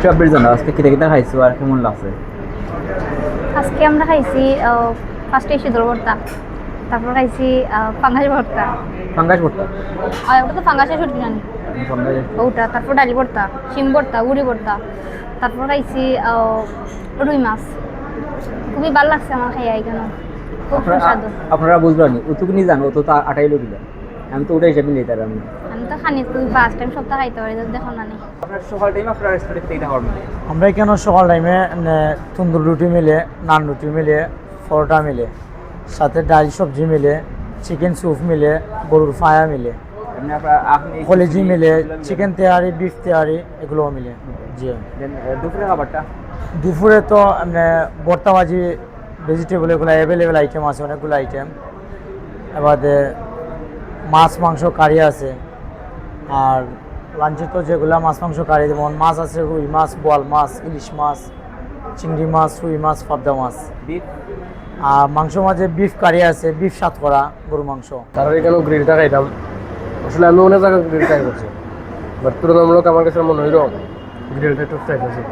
ট্রাভেলের জন্য আজকে কিতা কিতা খাইছো আর কেমন লাগছে? আজকে আমরা খাইছি ফার্স্টে সিঁদুর ভর্তা তারপর খাইছি পাঙ্গাস ভর্তা। ফাঙ্গাস ভর্তা? আর ওটা তো পাঙ্গাসের ছুটি জানি। ওটা তারপর ডালি ভর্তা শিম ভর্তা গুড়ি ভর্তা তারপর খাইছি রুই মাছ। খুবই ভালো লাগছে আমার খাইয়া এখানে। আপনারা বুঝলেন নিয়ে জানো তো তা আটাই লোক আমি তো ওটা হিসাবে নিতে পারি আমি তো খানি তুই ফার্স্ট টাইম সপ্তাহ খাইতে পারি তো দেখো না নি। আপনার সকাল টাইমে আপনার রেস্টুরেন্ট থেকে খাওয়ার মানে? আমরা এখানে সকাল টাইমে তন্দুর রুটি মিলে নান রুটি মিলে পরোটা মিলে সাথে ডাল সবজি মিলে চিকেন স্যুপ মিলে গরুর ফায়া মিলে কলেজি মিলে চিকেন তেহারি বিফ তেহারি এগুলোও মিলে। জি। দেন দুপুরে খাবারটা? দুপুরে তো মানে ভর্তা ভাজি ভেজিটেবল এগুলো অ্যাভেলেবেল আইটেম আছে অনেকগুলো আইটেম এবারে মাছ মাংস কারি আছে। আর লাঞ্চে তো যেগুলো মাছ মাংস কারি যেমন মাছ আছে রুই মাছ বোয়াল মাছ ইলিশ মাছ চিংড়ি মাছ রুই মাছ পাবদা মাছ। বিফ? আর মাংস মাঝে বিফ কারি আছে বিফ সাত করা গরু মাংস। তারা এখানে গ্রিলটা খাইতাম? আসলে আমি অনেক জায়গায় গ্রিল ট্রাই করছি। বাট তুলনামূলক আমার কাছে মনে হইল গ্রিলটা একটু ট্রাই করছি।